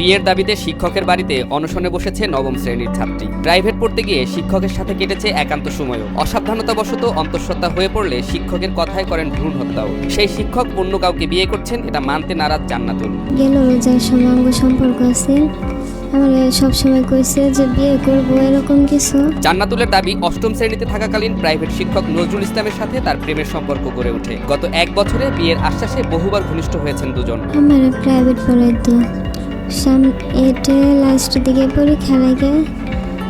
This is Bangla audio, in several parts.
বিয়ের দাবিতে শিক্ষকের বাড়িতে অনশনে বসেছে নবম শ্রেণির ছাত্রী। প্রাইভেট পড়তে গিয়ে শিক্ষকের সাথে কেটেছে একান্ত সময়ও। অসাবধানতাবশত অন্তঃসত্ত্বা হয়ে পড়লে শিক্ষকের কথায় করেন ভ্রূণ হত্যাও। সেই শিক্ষক অন্য কাউকে বিয়ে করছেন এটা মানতে নারাজ জান্নাতুল। গেল রোজার সময় সম্পর্ক আছে। আমার সবসময় কইছে যে বিয়ে করব এরকম কিছু। জান্নাতুলের দাবি অষ্টম শ্রেণীতে থাকাকালীন প্রাইভেট শিক্ষক নজরুল ইসলামের সাথে তার প্রেমের সম্পর্ক গড়ে ওঠে। গত এক বছরে বিয়ের আশ্বাসে বহুবার ঘনিষ্ঠ হয়েছেন দুজন। আমার প্রাইভেট পড়াই তো সাম এটা লাস্টের দিকে পরীক্ষা লাগে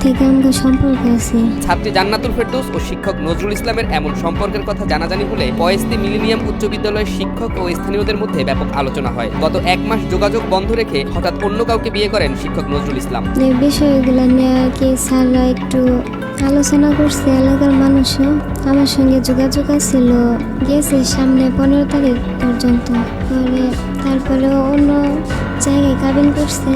থেকে আমাকে সম্পর্ক আছে। ছাত্রী জান্নাতুল ফেরদৌস ও শিক্ষক নজরুল ইসলামের এমন সম্পর্কের কথা জানাজানি হলে পয়েস্তি মিলিনিয়াম উচ্চ বিদ্যালয়ের শিক্ষক ও স্থানীয়দের মধ্যে ব্যাপক আলোচনা হয়। গত এক মাস যোগাযোগ বন্ধ রেখে হঠাৎ অন্য কাউকে বিয়ে করেন শিক্ষক নজরুল ইসলাম। এই বিষয়গুলো নিয়ে কি স্যাররা একটু আলোচনা করছে এলাকার মানুষও আমার সঙ্গে যোগাযোগ আছিল। গেছে সামনে পনেরো তারিখ পর্যন্ত। পরে তারপরে অন্য জায়গায় কাবিন করছে।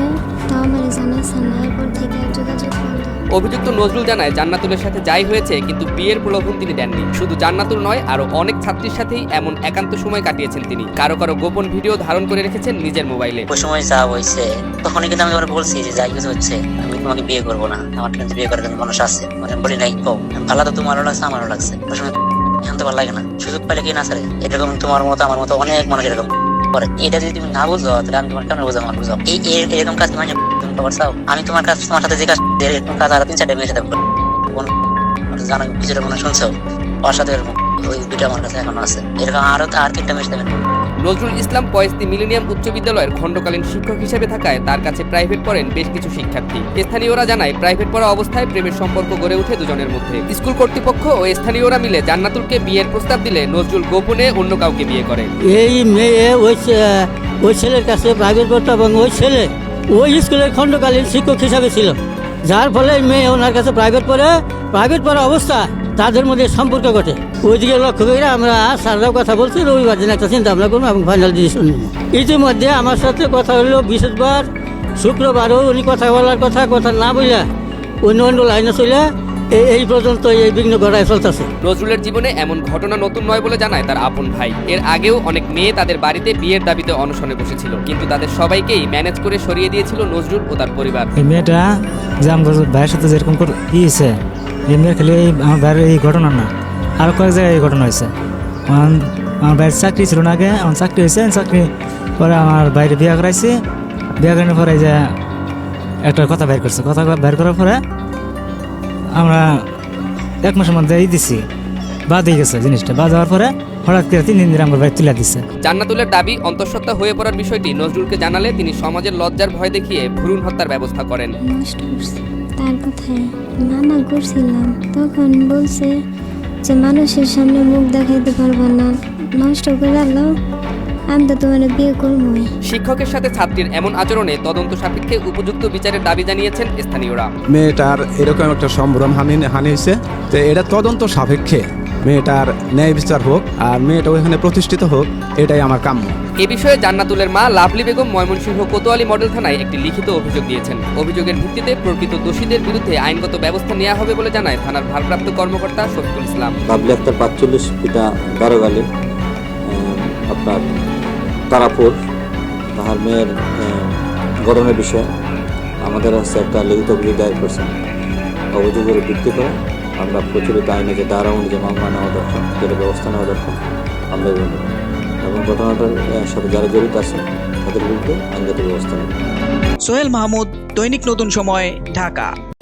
তাও আমার জানাচ্ছে না এরপর থেকে আর যোগাযোগ বন্ধ অভিযুক্ত নজরুল জানায় জান্নাতুলের সাথে যাই হয়েছে কিন্তু বিয়ের প্রলোভন তিনি দেননি। শুধু জান্নাতুল নয় আরও অনেক ছাত্রীর সাথেই এমন একান্ত সময় কাটিয়েছেন তিনি। কারও কারও গোপন ভিডিও ধারণ করে রেখেছেন নিজের মোবাইলে। ওই সময় যা হয়েছে তখনই কিন্তু আমি তোমার বলছি যে যাই কিছু হচ্ছে আমি তোমাকে বিয়ে করব না। আমার কিন্তু বিয়ে করার কিন্তু মানুষ আছে। মানে বলি নাই কো ভালো তো তোমারও লাগছে আমারও লাগছে। ওই সময় এখন তো ভালো লাগে না। সুযোগ পাইলে কি না স্যার এরকম তোমার মতো আমার মতো অনেক মানুষ এরকম। করে এটা যদি তুমি না বুঝো, তাহলে আমি তোমার কেন বুঝাবো আমার বুঝাও এই এরকম কাজ তোমার তুমি চাও আমি তোমার কাজ তোমার সাথে যে কাজ এরকম কাজ আরও তিন চারটে মেয়ের সাথে। জানো কিছুটা মনে শুনছো ওর সাথে এরকম ওই দুটো আমার কাছে এখন আছে। এরকম আরও আর তিনটা মেয়ের সাথে নজরুল ইসলাম পয়েস্তি মিলেনিয়াম উচ্চ বিদ্যালয়ের খণ্ডকালীন শিক্ষক হিসেবে থাকায় তার কাছে প্রাইভেট পড়েন বেশ কিছু শিক্ষার্থী। স্থানীয়রা জানায় প্রাইভেট পড়া অবস্থায় প্রেমের সম্পর্ক গড়ে ওঠে দুজনের মধ্যে। স্কুল কর্তৃপক্ষ ও স্থানীয়রা মিলে জান্নাতুলকে বিয়ের প্রস্তাব দিলে নজরুল গোপনে অন্য কাউকে বিয়ে করে। এই মেয়ে ওই ওই ছেলের কাছে প্রাইভেট পড়তো এবং ওই ছেলে ওই স্কুলের খণ্ডকালীন শিক্ষক হিসাবে ছিল। যার ফলে মেয়ে ওনার কাছে প্রাইভেট পড়ে। প্রাইভেট পড়া অবস্থা তাদের মধ্যে সম্পর্ক ঘটে। ওইদিকে লক্ষ্য করে আমরা স্যাররাও কথা বলছি রবিবার দিন একটা চিন্তা ভাবনা করব এবং ফাইনাল ডিসিশন নেব। ইতিমধ্যে আমার সাথে কথা হলো বৃহস্পতিবার শুক্রবারও উনি কথা বলার কথা কথা না বললে অন্য অন্য লাইনে চলে এই- এই পর্যন্ত এই বিঘ্ন ঘটায় চলতেছে। নজরুলের জীবনে এমন ঘটনা নতুন নয় বলে জানায় তার আপন ভাই। এর আগেও অনেক মেয়ে তাদের বাড়িতে বিয়ের দাবিতে অনশনে বসেছিল কিন্তু তাদের সবাইকেই ম্যানেজ করে সরিয়ে দিয়েছিল নজরুল ও তার পরিবার। এই মেয়েটা যে আমার ভাইয়ের সাথে যেরকম করে ই মেয়ের খালি এই আমার ভাইয়ের এই ঘটনা না। আরও কয়েক জায়গায় এই ঘটনা হয়েছে। আমার ভাইয়ের চাকরি ছিল না আগে আমার চাকরি হয়েছে চাকরি পরে আমার বাইরে বিয়ে করাইছি। বিয়ে করানোর পরে এই যে একটা কথা বের করছে। কথা বের করার পরে আমরা এক মাসের মধ্যে এই দিছি। বাদ হয়ে গেছে জিনিসটা। বাদ হওয়ার পরে হঠাৎ করে তিন দিন ধরে আমার ভাই তুলে দিচ্ছে জান্নাতুলের দাবি অন্তঃসত্ত্বা হয়ে পড়ার বিষয়টি নজরুলকে জানালে তিনি সমাজের লজ্জার ভয় দেখিয়ে ভ্রূণ হত্যার ব্যবস্থা করেন। তার কথায় মানা করছিলাম। তখন বলছে যে মানুষের সামনে মুখ দেখাইতে পারব না। নষ্ট করে আলো আমি তো তোমার বিয়ে করবোই। শিক্ষকের সাথে ছাত্রীর এমন আচরণে তদন্ত সাপেক্ষে উপযুক্ত বিচারের দাবি জানিয়েছেন স্থানীয়রা। মেয়েটার এরকম একটা সম্ভ্রম হানি হানি হয়েছে তো এটা তদন্ত সাপেক্ষে। মেয়েটার ন্যায় বিচার হোক আর মেয়েটা ওইখানে প্রতিষ্ঠিত হোক এটাই আমার কাম্য। এ বিষয়ে জান্নাতুলের মা লাভলি বেগম ময়মনসিংহ কোতোয়ালি মডেল থানায় একটি লিখিত অভিযোগ দিয়েছেন। অভিযোগের ভিত্তিতে প্রকৃত দোষীদের বিরুদ্ধে আইনগত ব্যবস্থা নেওয়া হবে বলে জানায় থানার ভারপ্রাপ্ত কর্মকর্তা শফিকুল ইসলাম। বাবলি আক্তার পাঁচচল্লিশ পিতা দারোগালি আপনার তারাপুর তাহার মেয়ের গঠনের বিষয়ে আমাদের কাছে একটা লিখিত অভিযোগ দায়ের করছেন। অভিযোগের ভিত্তি করে আমরা প্রচলিত আইনে যে অনুযায়ী মামলা নেওয়া দরকার যেটা ব্যবস্থা নেওয়া দরকার। আমরা এবং ঘটনাটার সাথে যারা জড়িত আছে তাদের বিরুদ্ধে আইনগত ব্যবস্থা নেব। সোহেল মাহমুদ, দৈনিক নতুন সময়, ঢাকা।